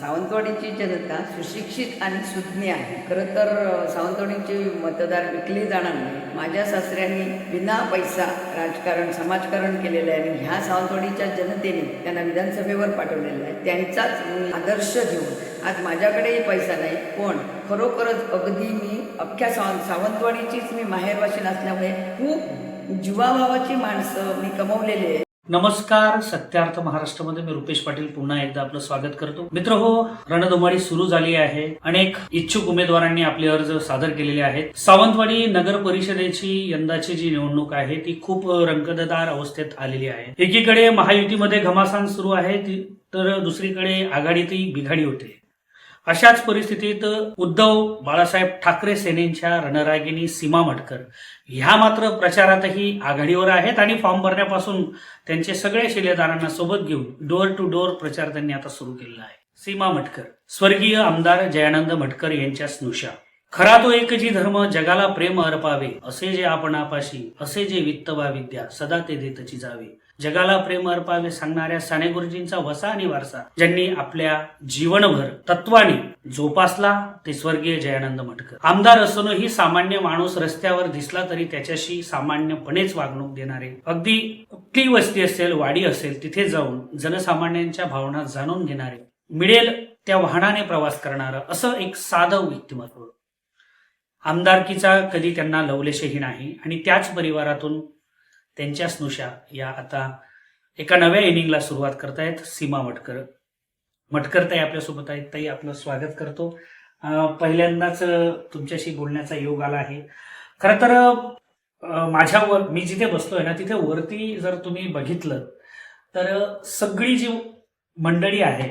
सावंतवाडीची जनता सुशिक्षित आणि सुज्ञ आहे. खरं तर सावंतवाडीचे मतदार विकले जाणार नाही. माझ्या सासऱ्यांनी बिना पैसा राजकारण समाजकारण केलेलं आहे. आणि ह्या सावंतवाडीच्या जनतेने त्यांना विधानसभेवर पाठवलेलं आहे. त्यांचाच मी आदर्श घेऊन आज माझ्याकडेही पैसा नाही. पण खरोखरच अगदी मी अख्ख्या सावंत सावंतवाडीचीच मी माहेरवाशी असल्यामुळे खूप जीवाभावाची माणसं मी कमवलेली आहे नमस्कार सत्यार्थ महाराष्ट्रामध्ये मी रुपेश पाटील पुन्हा एकदा आपलं स्वागत करतो. मित्र हो रणधुमाळी सुरू झाली आहे. अनेक इच्छुक उमेदवारांनी आपले अर्ज सादर केलेले आहेत. सावंतवाडी नगर परिषदेची यंदाची जी निवडणूक आहे ती खूप रंगतदार अवस्थेत आलेली आहे. एकीकडे महायुतीमध्ये घमासान सुरू आहे तर दुसरीकडे आघाडीतही बिघाडी होते. अशाच परिस्थितीत उद्धव बाळासाहेब ठाकरे सेनेच्या रणरागिणी सीमा मटकर ह्या मात्र प्रचारातही आघाडीवर आहेत आणि फॉर्म भरण्यापासून त्यांचे सगळे शिलेदारांना सोबत घेऊन डोअर टू डोअर प्रचार त्यांनी आता सुरू केलेला आहे. सीमा मटकर स्वर्गीय आमदार जयानंद मटकर यांच्या स्नुषा खरा तो एक जी धर्म जगाला प्रेम अर्पावे असे जे आपणापाशी असे जे वित्तवा विद्या सदा ते देतची जावे. जगाला प्रेम अर्पावे सांगणाऱ्या साने गुरुजींचा वसा आणि वारसा ज्यांनी आपल्या जीवनभर तत्वाने जोपासला ते स्वर्गीय जयानंद मटकर. आमदार असूनही सामान्य माणूस रस्त्यावर दिसला तरी त्याच्याशी सामान्यपणेच वागणूक देणारे. अगदी कुठली वस्ती असेल वाडी असेल तिथे जाऊन जनसामान्यांच्या भावना जाणून घेणारे. मिळेल त्या वाहनाने प्रवास करणारं असं एक साधं व्यक्तिमत्व. आमदारकीचा कधी त्यांना लवलेशही नाही आणि त्याच परिवारातून त्यांच्या स्नुषा या आता एका नव्या इनिंगला सुरुवात करतायत सीमा मटकर. मटकर ताई आपल्यासोबत आहेत. ताई आपलं स्वागत करतो. पहिल्यांदाच तुमच्याशी बोलण्याचा योग आला आहे. खरं तर माझ्यावर मी जिथे बसलोय ना तिथे वरती जर तुम्ही बघितलं तर सगळी जी मंडळी आहे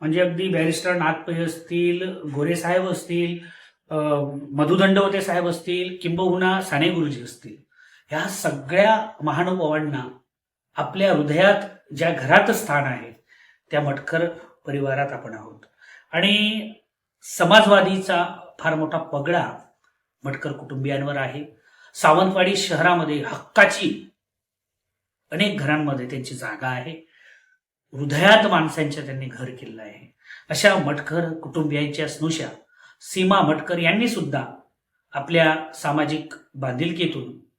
म्हणजे अगदी बॅरिस्टर नागपै असतील गोरे साहेब असतील मधुदंडवते साहेब असतील किंबहुना साने गुरुजी असतील ह्या सगळ्या महानुभावांना आपल्या हृदयात ज्या घरात स्थान आहे त्या मटकर परिवारात आपण आहोत. आणि समाजवादीचा फार मोठा पगडा मटकर कुटुंबियांवर आहे. सावंतवाडी शहरामध्ये हक्काची अनेक घरांमध्ये त्यांची जागा आहे. हृदयात माणसांच्या त्यांनी घर केलं आहे. अशा मटकर कुटुंबियांच्या स्नुषा सीमा मटकर यांनी सुद्धा आपल्या सामाजिक बांधिलकीतून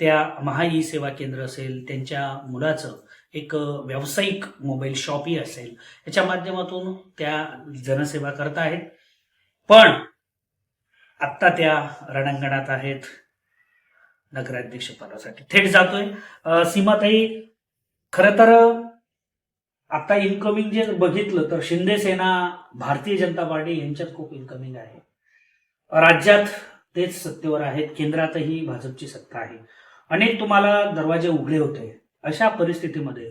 त्या महा ई सेवा केंद्र असेल त्यांच्या मुलाचं एक व्यावसायिक मोबाईल शॉपही असेल याच्या माध्यमातून त्या जनसेवा करत आहेत. पण आत्ता त्या रणांगणात आहेत नगराध्यक्ष पदासाठी. थेट जातोय. सीमाताई खरं तर आता इन्कमिंग जे बघितलं तर शिंदे सेना भारतीय जनता पार्टी यांच्यात खूप इन्कमिंग आहे. राज्यात तेच सत्तेवर आहेत केंद्रातही भाजपची सत्ता आहे. अनेक तुम्हाला दरवाजे उघडे होते. अशा परिस्थितीमध्ये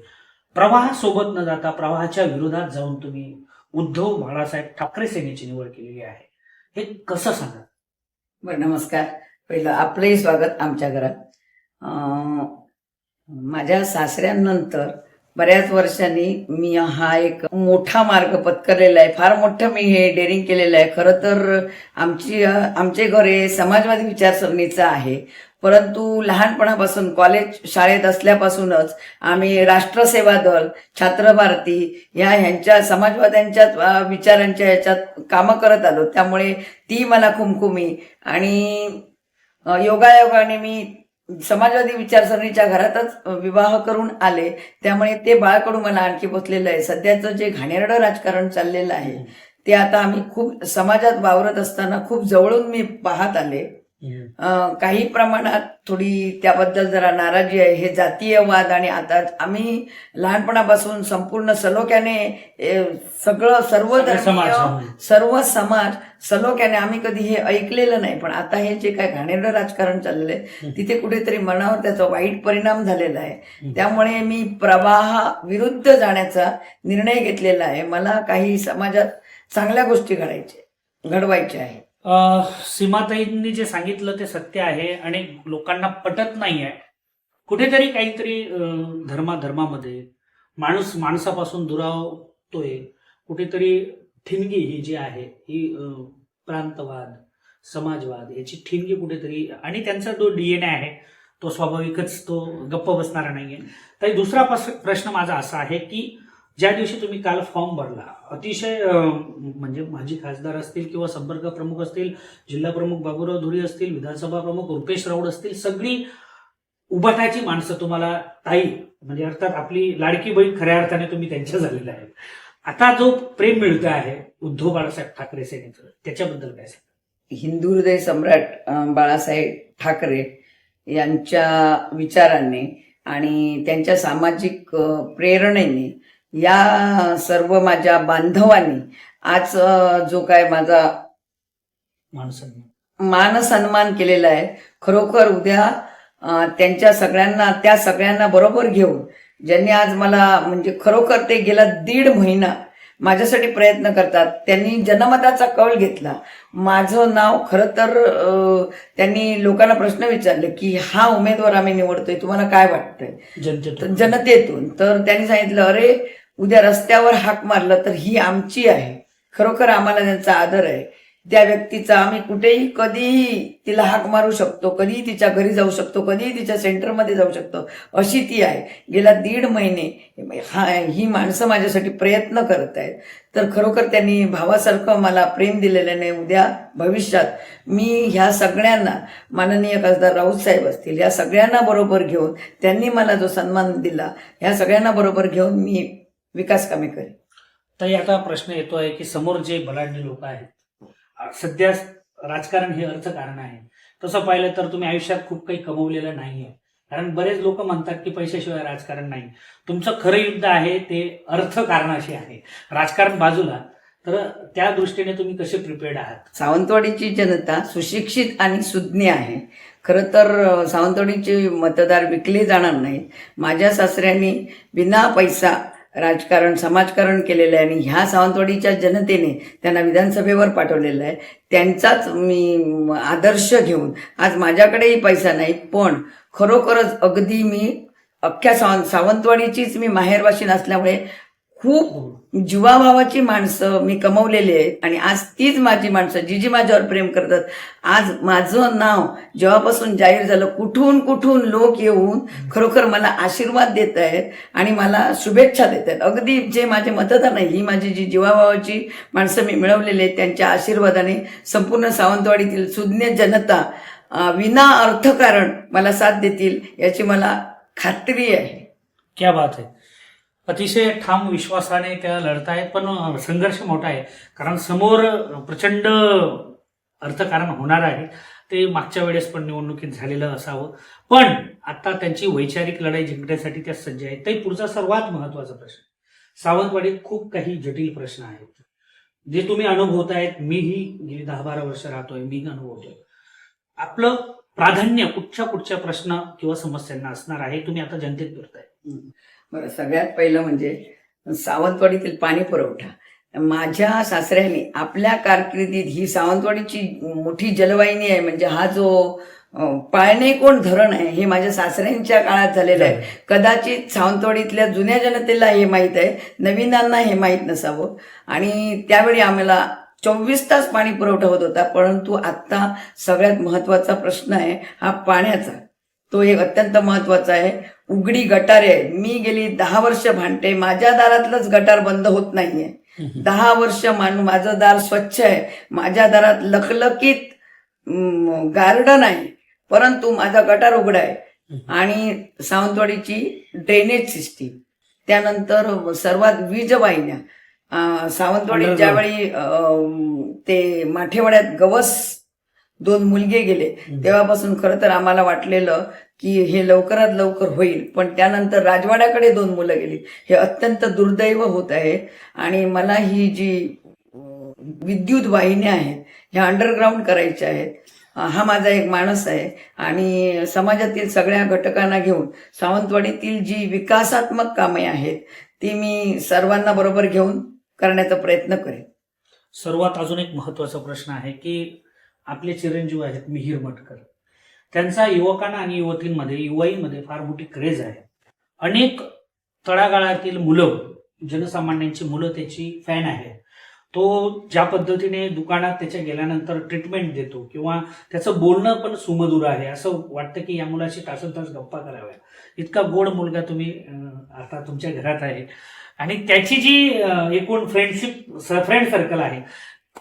प्रवाहासोबत न जाता प्रवाहाच्या विरोधात जाऊन तुम्ही उद्धव बाळासाहेब ठाकरे सेनेची निवड केलेली आहे. हे कसं सांगा बरं नमस्कार. पहिलं आपलंही स्वागत आमच्या घरात. अं, माझ्या सासऱ्यांनंतर बऱ्याच वर्षांनी मी हा एक मोठा मार्ग पत्करलेला आहे. फार मोठं मी हे डेअरिंग केलेलं आहे. खरं तर आमची आमचे घर हे समाजवादी विचारसरणीचं आहे. परंतु लहानपणापासून कॉलेज शाळेत असल्यापासूनच आम्ही राष्ट्रसेवा दल छात्र भारती ह्यांच्या समाजवाद्यांच्या विचारांच्या ह्याच्यात कामं करत आलो. त्यामुळे ती मला खुमखुमी आणि योगायोगाने मी समाजवादी विचारसरणीच्या घरातच विवाह करून आले. त्यामुळे ते बाळकडून मला आणखी पोचलेलं आहे. सध्याचं जे घाणेरडं राजकारण चाललेलं आहे ते आता आम्ही खूप समाजात वावरत असताना खूप जवळून मी पाहत आले. काही प्रमाणात थोडी त्याबद्दल जरा नाराजी आहे हे जातीयवाद आणि आता आम्ही लहानपणापासून संपूर्ण सलोख्याने ए, सगळं सर्व समाज. सर्व समाज सलोख्याने आम्ही कधी हे ऐकलेलं नाही पण आता हे जे काय घाणेरडं राजकारण चाललंय हं. तिथे कुठेतरी मनावर त्याचा वाईट परिणाम झालेला आहे. त्यामुळे मी प्रवाहा विरुद्ध जाण्याचा निर्णय घेतलेला आहे मला काही समाजात चांगल्या गोष्टी घडायच्या घडवायच्या आहे अ, सीमाताईंनी जे सांगितलं ते सत्य आहे आणि लोकांना पटत नाही आहे कुठेतरी काहीतरी धर्माधर्मामध्ये माणूस माणसापासून दुरावतोय. कुठेतरी ठिणगी ही जी आहे ही प्रांतवाद समाजवाद याची ठिणगी कुठेतरी आणि त्यांचा जो डीएनए आहे तो स्वाभाविकच तो गप्प बसणारा नाहीये. तर दुसरा प्रश्न माझा असा आहे की ज्या दिवशी तुम्ही काल फॉर्म भरला अतिशय म्हणजे माजी खासदार असतील किंवा संपर्क प्रमुख असतील जिल्हा प्रमुख बाबूराव धुरी असतील विधानसभा प्रमुख रुपेश राऊड असतील सगळी उभाटाची माणसं तुम्हाला ताई म्हणजे अर्थात आपली लाडकी बहीण खऱ्या अर्थाने तुम्ही त्यांच्या झालेल्या आहेत. आता जो प्रेम मिळतो आहे उद्धव बाळासाहेब ठाकरे सेनेचं त्याच्याबद्दल काय सांग हिंदू हृदय सम्राट बाळासाहेब ठाकरे यांच्या विचारांनी आणि त्यांच्या सामाजिक प्रेरणेने या सर्व माझ्या बांधवांनी आज जो काय माझा मान सन्मान. केलेला आहे खरोखर उद्या त्यांच्या सगळ्यांना त्या सगळ्यांना बरोबर घेऊन ज्यांनी आज मला म्हणजे खरोखर ते गेला दीड महिना माझ्यासाठी प्रयत्न करतात त्यांनी जनमताचा कौल घेतला. माझं नाव खरं तर त्यांनी लोकांना प्रश्न विचारले की हा उमेदवार आम्ही निवडतोय तुम्हाला काय वाटतंय? जनतेतून. तर त्यांनी सांगितलं अरे उद्या रस्त्यावर हाक मारलं तर ही आमची आहे. खरोखर आम्हाला त्यांचा आदर आहे. त्या व्यक्तीचा आम्ही कुठेही कधीही तिला हाक मारू शकतो कधीही तिच्या घरी जाऊ शकतो कधीही तिच्या सेंटरमध्ये जाऊ शकतो. अशी ती आहे. गेल्या दीड महिने हा ही माणसं माझ्यासाठी प्रयत्न करत आहेत. तर खरोखर त्यांनी भावासारखं मला प्रेम दिलेलं नाही उद्या भविष्यात मी ह्या सगळ्यांना माननीय खासदार राऊत साहेब असतील ह्या सगळ्यांना बरोबर घेऊन त्यांनी मला जो सन्मान दिला ह्या सगळ्यांना बरोबर घेऊन मी विकास कामे करेन ताई आता प्रश्न येतोय की समोर जे बलाढ्य लोक आहेत सध्या राजकारण हे अर्थकारण आहे. तसं पाहिलं तर तुम्ही आयुष्यात खूप काही कमवलेलं नाहीये. कारण बरेच लोक म्हणतात की पैशाशिवाय राजकारण नाही. तुमचं खरं युद्ध आहे ते अर्थकारणाशी आहे. राजकारण बाजूला. तर त्या दृष्टीने तुम्ही कसे प्रिपेअर्ड आहात? सावंतवाडीची जनता सुशिक्षित आणि सुज्ञ आहे. खरं तर सावंतवाडीचे मतदार विकले जाणार नाही माझ्या सासऱ्यांनी बिना पैसा राजकारण समाजकारण केलेलं आहे. आणि ह्या सावंतवाडीच्या जनतेने त्यांना विधानसभेवर पाठवलेलं आहे. त्यांचाच मी आदर्श घेऊन आज माझ्याकडेही पैसा नाही पण खरोखरच अगदी मी अख्ख्या सावंत सावंतवाडीचीच मी माहेरवाशीन असल्यामुळे खूप जीवाभावाची माणसं मी कमवलेली आहेत आणि आज तीच माझी माणसं जी जी माझ्यावर प्रेम करतात आज माझं नाव जेव्हापासून जाहीर झालं कुठून कुठून लोक येऊन खरोखर मला आशीर्वाद देत आहेत आणि मला शुभेच्छा देत आहेत. अगदी जे माझे मतदार नाही ही माझी जी जीवाभावाची माणसं मी मिळवलेली आहेत त्यांच्या आशीर्वादाने संपूर्ण सावंतवाडीतील सुज्ञ जनता विना अर्थकारण मला साथ देतील याची मला खात्री आहे. क्या बात आहे अतिशय ठाम विश्वासाने त्या लढतायत पण संघर्ष मोठा आहे. कारण समोर प्रचंड अर्थकारण होणार आहे. ते मागच्या वेळेस पण निवडणुकीत झालेलं असावं. पण आता त्यांची वैचारिक लढाई जिंकण्यासाठी त्या सज्ज आहेत. ते पुढचा सर्वात महत्त्वाचा प्रश्न सावंतवाडीत खूप काही जटिल प्रश्न आहेत. जे तुम्ही अनुभवतायत मीही गेली दहा बारा वर्ष राहतोय मी अनुभवतोय. आपलं प्राधान्य कुठच्या कुठच्या प्रश्न किंवा समस्यांना असणार आहे तुम्ही आता जनतेत फिरताय. बरं सगळ्यात पहिलं म्हणजे सावंतवाडीतील पाणी पुरवठा. माझ्या सासऱ्याने आपल्या कारकिर्दीत ही सावंतवाडीची मोठी जलवाहिनी आहे म्हणजे हा जो पाळणे कोण धरण आहे हे माझ्या सासऱ्यांच्या काळात झालेलं आहे. कदाचित सावंतवाडीतल्या जुन्या जनतेला हे माहीत आहे नवीनांना हे माहीत नसावं. आणि त्यावेळी आम्हाला चोवीस तास पाणी पुरवठा होत होता परंतु आता सगळ्यात महत्त्वाचा प्रश्न आहे हा पाण्याचा. तो एक अत्यंत महत्त्वाचा आहे. उघडी गटारे मी गेली दहा वर्ष भांडते. माझ्या दारातलंच गटार बंद होत नाहीये. दहा वर्ष मान माझं दार स्वच्छ आहे. माझ्या दारात लखलखीत गार्डन आहे. परंतु माझा गटार उघडा आहे. आणि सावंतवाडीची ड्रेनेज सिस्टीम त्यानंतर सर्वात वीज वाहिन्या सावंतवाडीत Underground. ज्यावेळी ते माठेवाड्यात गवस दोन मुलगे गेले. तेव्हापासून खरं तर आम्हाला वाटलेलं की हे लवकरात लवकर होईल. पण त्यानंतर राजवाड्याकडे दोन मुलं गेली. हे अत्यंत दुर्दैव होत आहे. आणि मला ही जी विद्युत वाहिन्या आहेत ह्या अंडरग्राऊंड करायच्या आहेत हा माझा एक माणूस आहे. आणि समाजातील सगळ्या घटकांना घेऊन सावंतवाडीतील जी विकासात्मक कामे आहेत ती मी सर्वांना बरोबर घेऊन करण्याचा प्रयत्न करेन. सर्वात अजून एक महत्त्वाचा प्रश्न आहे की आपले चिरंजीव आहेत मिहीर मटकर. त्यांचा युवकांना आणि युवतींमध्ये युवाईमध्ये फार मोठी क्रेज आहे. अनेक तळागाळातील मुलं जनसामान्यांची मुलं त्याची फॅन आहे तो ज्या पद्धतीने दुकानात त्याच्या गेल्यानंतर ट्रीटमेंट देतो किंवा त्याचं बोलणं पण सुमधुर आहे असं वाटतं की या मुलाशी तासन तास गप्पा कराव्या. इतका गोड मुलगा तुम्ही आता तुमच्या घरात आहे. आणि त्याची जी एकूण फ्रेंडशिप फ्रेंड सर्कल आहे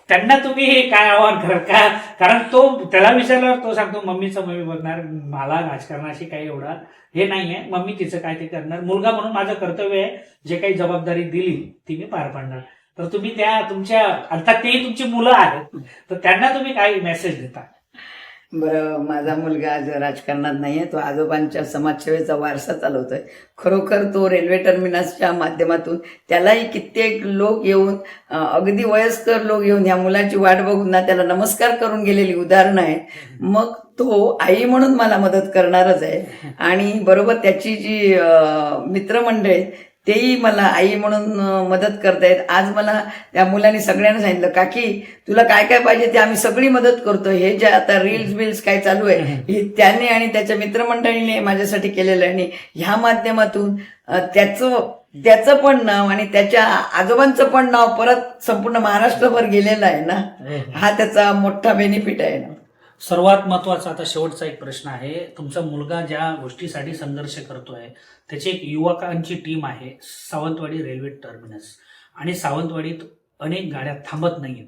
त्यांना तुम्ही हे काय आवाहन कराल का कारण तो त्याला विचारल्यावर तो सांगतो मम्मीचं मम्मी बघणार मला राजकारणाशी काही एवढा हे नाही आहे मम्मी तिचं काय ते करणार. मुलगा म्हणून माझं कर्तव्य आहे जे काही जबाबदारी दिली ती मी पार पाडणार. तर तुम्ही त्या तुमच्या अर्थात तेही तुमची मुलं आहेत. तर त्यांना तुम्ही काय मेसेज देता. बरं माझा मुलगा आज राजकारणात नाहीये तो आजोबांच्या समाजसेवेचा वारसा चालवतोय. खरोखर तो रेल्वे टर्मिनसच्या माध्यमातून त्यालाही कित्येक लोक येऊन अगदी वयस्कर लोक येऊन ह्या मुलाची वाट बघून ना त्याला नमस्कार करून गेलेली उदाहरणं आहेत. मग तो आई म्हणून मला मदत करणारच आहे. आणि बरोबर त्याची जी मित्रमंडळी तेही मला आई म्हणून मदत करतायत. आज मला त्या मुलांनी सगळ्यांना सांगितलं काकी तुला काय काय पाहिजे ते आम्ही सगळी मदत करतो. हे जे आता रील्स बिल्स काय चालू आहे हे त्याने आणि त्याच्या मित्रमंडळीने माझ्यासाठी केलेलं आहे आणि ह्या माध्यमातून त्याचं त्याचं पण नाव आणि त्याच्या आजोबांचं पण नाव परत संपूर्ण महाराष्ट्रभर गेलेलं आहे ना. हा त्याचा मोठा बेनिफिट आहे ना. सर्वात महत्त्वाचा आता शेवटचा एक प्रश्न आहे. तुमचा मुलगा ज्या गोष्टीसाठी संघर्ष करतोय त्याची एक युवकांची टीम आहे सावंतवाडी रेल्वे टर्मिनस आणि सावंतवाडीत अनेक गाड्या थांबत नाहीत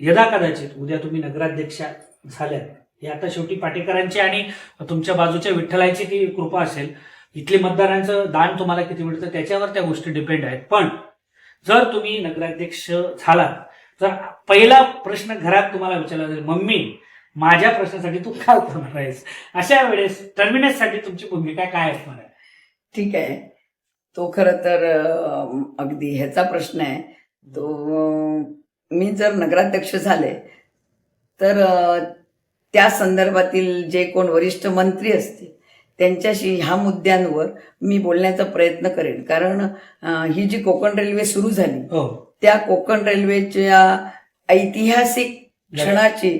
यदा कदाचित उद्या तुम्ही नगराध्यक्षा झाल्या हे आता शेवटी पाटेकरांची आणि तुमच्या बाजूच्या विठ्ठलाची ती कृपा असेल. इथले मतदारांचं दान तुम्हाला किती मिळतं त्याच्यावर त्या गोष्टी डिपेंड आहेत. पण जर तुम्ही नगराध्यक्ष झालात तर पहिला प्रश्न घरात तुम्हाला विचारला जाईल मम्मी माझ्या प्रश्नासाठी तू काय करणार आहेस? अशा वेळेस टर्मिनससाठी तुमची भूमिका काय असणार आहे? ठीक आहे. तो खरं तर अगदी ह्याचा प्रश्न आहे. तो मी जर नगराध्यक्ष झाले तर त्या संदर्भातील जे कोण वरिष्ठ मंत्री असतील त्यांच्याशी ह्या मुद्द्यांवर मी बोलण्याचा प्रयत्न करेन. कारण ही जी कोकण रेल्वे सुरू झाली हो. त्या कोकण रेल्वेच्या ऐतिहासिक क्षणाची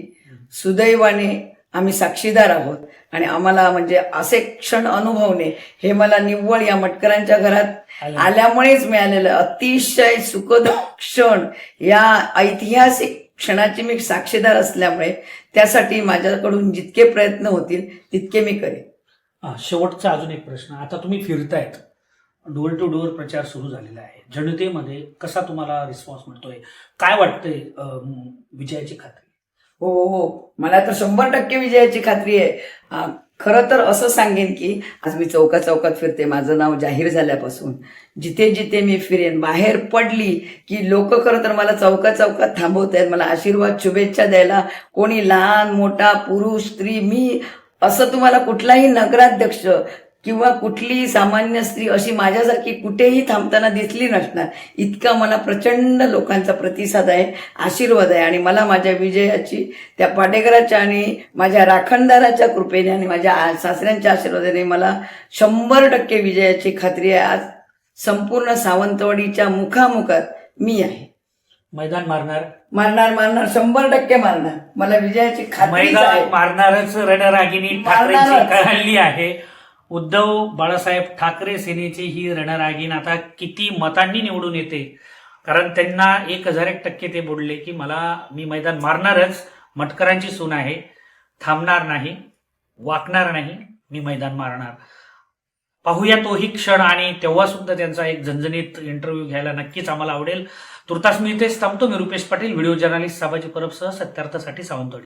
सुदैवाने आम्ही साक्षीदार आहोत. आणि आम्हाला म्हणजे असे क्षण अनुभवणे हे मला निव्वळ या मटकरांच्या घरात आल्यामुळेच मिळालेलं अतिशय सुखद क्षण या ऐतिहासिक क्षणाची मी साक्षीदार असल्यामुळे त्यासाठी माझ्याकडून जितके प्रयत्न होतील तितके मी करेन. शेवटचा अजून एक प्रश्न. आता तुम्ही फिरतायत. डोर टू डोअर प्रचार सुरू झालेला आहे. जनतेमध्ये कसा तुम्हाला रिस्पॉन्स मिळतोय? काय वाटतंय विजयाची खात्री? हो, हो हो मला तर शंभर टक्के विजयाची खात्री आहे. खर खरं तर असं सांगेन की आज मी चौका चौकात फिरते. माझं नाव जाहीर झाल्यापासून. जिथे जिथे मी फिरेन बाहेर पडली की लोक खरं तर मला चौका चौकात थांबवत आहेत. मला आशीर्वाद शुभेच्छा द्यायला कोणी लहान मोठा पुरुष स्त्री मी असं तुम्हाला कुठलाही नगराध्यक्ष किंवा कुठली सामान्य स्त्री अशी माझ्यासारखी कुठेही थांबताना दिसली नसणार. इतका मला प्रचंड लोकांचा प्रतिसाद आहे आशीर्वाद आहे. आणि मला माझ्या विजयाची त्या पाटेकराच्या आणि माझ्या राखणदाराच्या कृपेने आणि माझ्या सासऱ्यांच्या आशीर्वादाने मला शंभर टक्के विजयाची खात्री आहे. आज संपूर्ण सावंतवाडीच्या मुखामुखात मी आहे. मैदान मारणार. मारणार मारणार शंभर टक्के मारणार. मला विजयाची खात्री मैदान मारणारच रणरागिणी ठाकरेंची मारणारच. कळली आहे. उद्धव बाळासाहेब ठाकरे सेनेची ही रणरागीण आता किती मतांनी निवडून येते. कारण त्यांना एक हजार एक टक्के ते बोलले की मला मी मैदान मारणारच मटकरांची सून आहे थांबणार नाही वाकणार नाही मी मैदान मारणार. पाहूया तोही क्षण आणि तेव्हा सुद्धा त्यांचा एक झणझणीत इंटरव्ह्यू घ्यायला नक्कीच आम्हाला आवडेल. तुर्तास मी इथेच थांबतो. मी रुपेश पाटील व्हिडिओ जर्नलिस्ट साबाजी परबसह सत्यार्थासाठी सावंतवाडी.